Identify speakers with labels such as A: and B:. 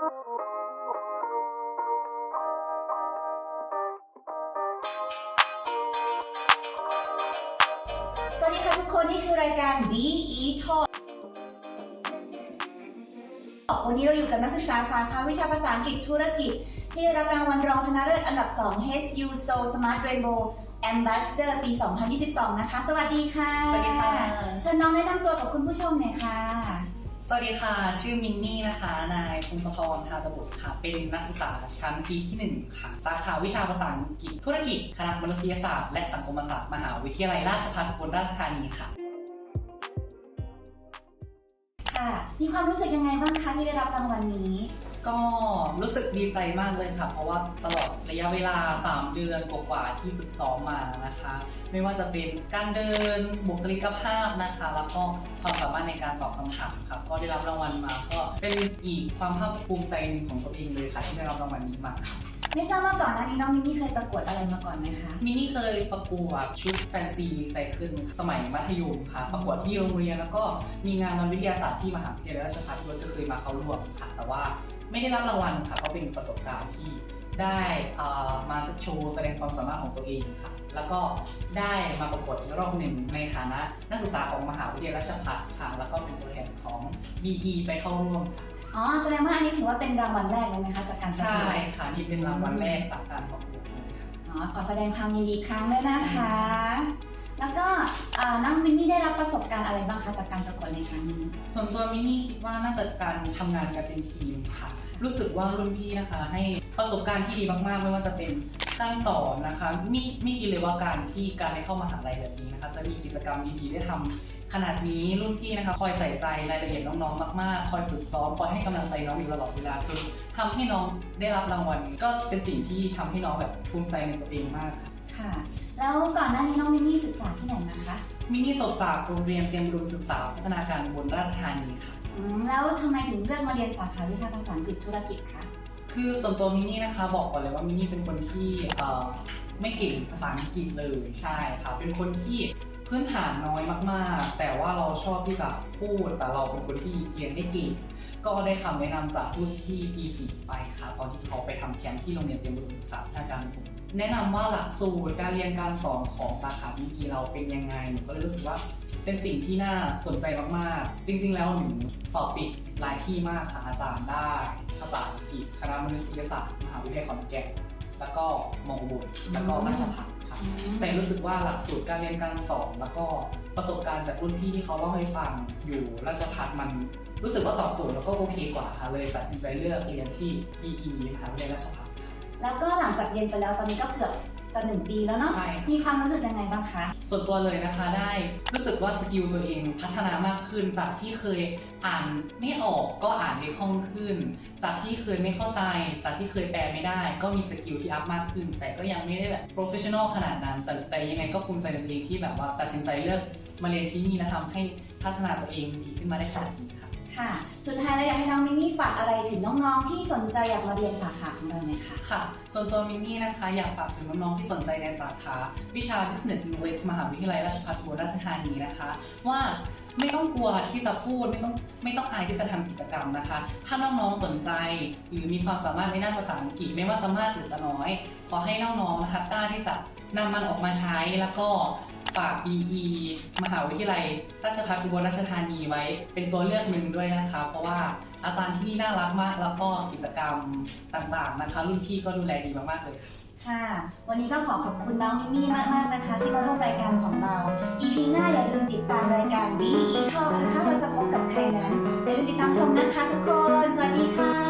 A: สวัสดีค่ะทุกคนนี่คือรายการ BE Talk วันนี้เราอยู่กับนักศึกษาสาขาวิชาภาษาอังกฤษธุรกิจ ที่ได้รับรางวัลรองชนะเลิศอันดับ 2 HU Soul Smart Rainbow Ambassador ปี 2022 นะคะ สวัสดีค่ะ
B: สวัสดีค่ะ
A: เชิญน้องแนะนำตัวกับคุณผู้ชมหน่อยค่ะ
B: สวัสดีค่ะ ชื่อมินนี่นะคะ นายพงศธรทาตบุตรค่ะ เป็นนักศึกษาชั้นปีที่ 1 ค่ะ สาขาวิชาภาษาอังกฤษ ธุรกิจ คณะมนุษยศาสตร์ และสังคมศาสตร์ มหาวิทยาลัยราชภัฏอุบลราชธานีค่ะ
A: ค่ะ มีความรู้สึกยังไงบ้างคะที่ได้รับรางวัลนี้
B: ก็รู้สึกดีใจมากเลยค่ะ เพราะว่าตลอดระยะเวลา 3 เดือนกว่าๆที่ฝึกซ้อมมานะคะ ไม่ว่าจะเป็นการเดินบุคลิกภาพนะคะ แล้วก็ความสามารถในการตอบคำถามค่ะก็ได้รับรางวัลมาก็เป็นอีกความภาคภูมิใจหนึ่งของตัวเองเลยค่ะที่ได้รับรางวัลนี้มาค่ะ
A: ไม่ทราบว่าก่อนหน้านี้น้องมินนี่เคยประกวดอะไรมาก่อนไหมคะ
B: มินนี่เคยประกวดชุดแฟนซีรีไซเคิลสมัยมัธยมค่ะ ประกวดที่โรงเรียนแล้วก็มีงานวันวิทยาศาสตร์ที่มหาวิทยาลัยราชภัฏด้วยก็เคยมาเข้าร่วมค่ะ แต่ว่าไม่ได้รับรางวัลค่ะเพราะเป็นประสบการณ์ที่ ได้เอ่อมาโชว์แสดงความสามารถของตัวเองค่ะ แล้วก็ได้มาประกวดอีกรอบหนึ่งในฐานะนักศึกษาของมหาวิทยาลัยราชภัฏค่ะ แล้วก็เป็นตัวแทนของ BE ไปเข้าร่วมค่ะ
A: อ๋อ แสดงว่าอันนี้ถือว่าเป็นรางวัลแรกเลยไหมคะจากการประกวด
B: ใช่ค่ะ นี่เป็นรางวัลแรกจากการประกวดเลยค่ะ
A: อ๋อ ขอแสดงความยินดีอีกครั้งด้วยนะคะ แล้วก็อ่า น้องมินนี่ได้รับประสบการณ์อะไรบ้างคะจากการประกวดในครั้งนี้
B: ส่วนตัวมินี่คิดว่าน่าจะการทำงานกันเป็นทีมค่ะ รู้สึกว่ารุ่นพี่นะคะ ให้ประสบการณ์ที่ดีมากๆ ไม่ว่าจะเป็นการสอนนะคะไม่ไม่คิดเลยว่าการที่การได้เข้ามหาลัยแบบนี้นะคะ จะมีกิจกรรมดีๆได้ทำขนาดนี้รุ่นพี่นะคะ คอยใส่ใจรายละเอียดน้องๆมากๆ คอยฝึกซ้อมคอยให้กำลังใจน้องอยู่ตลอดเวลาจนทำให้น้องได้รับรางวัล ก็เป็นสิ่งที่ทำให้น้องแบบภูมิใจในตัวเองมากค่ะ
A: ค่ะ แล้วก่อนหน้านี้น้องมินนี่ศึกษาที่ไหนมาคะ
B: มินี่จบจากโรงเรียนเตรียมอุดมศึกษาพัฒนาการอุบนราชธานีค่ะ
A: อืมแล้วทำไมถึงเลือกมาเรียนสาขาวิชาภาษาอังกฤษธุรกิจคะ
B: คือส่วนตัวมินนี่นะคะบอกก่อนเลยว่ามินนี่เป็นคนที่เอ่อไม่เก่งภาษาอังกฤษเลยใช่ค่ะเป็นคนที่พื้นฐานน้อยมากๆ แต่ว่าเราชอบที่จะพูด แต่เราเป็นคนที่เรียนไม่เก่งก็ได้คำแนะนำจากรุ่นพี่ปีสี่ไปค่ะ ตอนที่เขาไปทำแคมป์ที่โรงเรียนเตรียมอุดมศึกษาทางการผม แนะนำว่าหลักสูตรการเรียนการสอนของสาขาบีเราเป็นยังไงหนูก็เลยรู้สึกว่าเป็นสิ่งที่น่าสนใจมากๆ จริง ๆ แล้วหนูสอบติดหลายที่มากค่ะอาจารย์ได้ ภาษาอังกฤษคณะมนุษยศาสตร์มหาวิทยาลัยขอนแก่นแล้วก็มอบุตแล้วก็ราชภัฏค่ะแต่รู้สึกว่าหลักสูตรการเรียนการสอน แล้วก็ประสบการณ์จากรุ่นพี่ที่เขาเล่าให้ฟังอยู่ราชภัฏมันรู้สึกว่าตอบโจทย์แล้วก็โอเคกว่าค่ะเลยตัดสินใจเลือกเรียนที่ BE มหาวิทยาลัยราชภัฏค่ะ
A: แล้วก็หลังจากเรียนไปแล้วตอนนี้ก็เกือบจะหนึ่งปีแล้วเนาะ
B: ใช่ค่ะ
A: มีความรู้สึกยังไงบ้างคะ
B: ส่วนตัวเลยนะคะได้รู้สึกว่าสกิลตัวเองพัฒนามากขึ้น จากที่เคยอ่านไม่ออกก็อ่านได้คล่องขึ้น จากที่เคยไม่เข้าใจ จากที่เคยแปลไม่ได้ ก็มีสกิลที่อัพมากขึ้น แต่ก็ยังไม่ได้แบบโปรเฟชชั่นอลขนาดนั้น แต่แต่ยังไงก็ภูมิใจในตัวเองที่แบบว่าตัดสินใจเลือกมาเรียนที่นี่และทำให้พัฒนาตัวเองดีขึ้นมาได้ขนาดนี้ค่ะ
A: ค่ะ สุดท้ายแล้วอยากให้น้องมินนี่ฝากอะไรถึงน้องๆ ที่สนใจอยากมาเรียนสาขาของเราหน่อยค่ะ
B: ค่ะ ส่วนตัวมินนี่นะคะอยากฝากถึงน้องๆที่สนใจในสาขา วิชา Business English มหาวิทยาลัยราชภัฏอุบลราชธานีนะคะ ว่าไม่ต้องกลัวที่จะพูดไม่ต้องไม่ต้องอายที่จะทำกิจกรรมนะคะ ถ้าน้องๆสนใจหรือมีความสามารถในด้านภาษาอังกฤษไม่ว่าจะมากหรือจะน้อย ขอให้น้องๆนะคะกล้าที่จะนำมันออกมาใช้แล้วก็ ฝาก BE มหาวิทยาลัย ราชภัฏอุบลราชธานีไว้ เป็นตัวเลือกหนึ่งด้วยนะคะ เพราะว่าอาจารย์ที่นี่น่ารักมาก แล้วก็กิจกรรมต่างๆนะคะรุ่นพี่ก็ดูแลดีมากๆเลย ค่ะ
A: วันนี้ก็ขอขอบคุณน้องมินนี่มากๆนะคะ ที่มาร่วมรายการของเรา EP หน้าอย่าลืมติดตามรายการ BE Talk นะคะเราจะพบกับใครนั้นอย่าลืมติดตามชมนะคะทุกคน สวัสดีค่ะ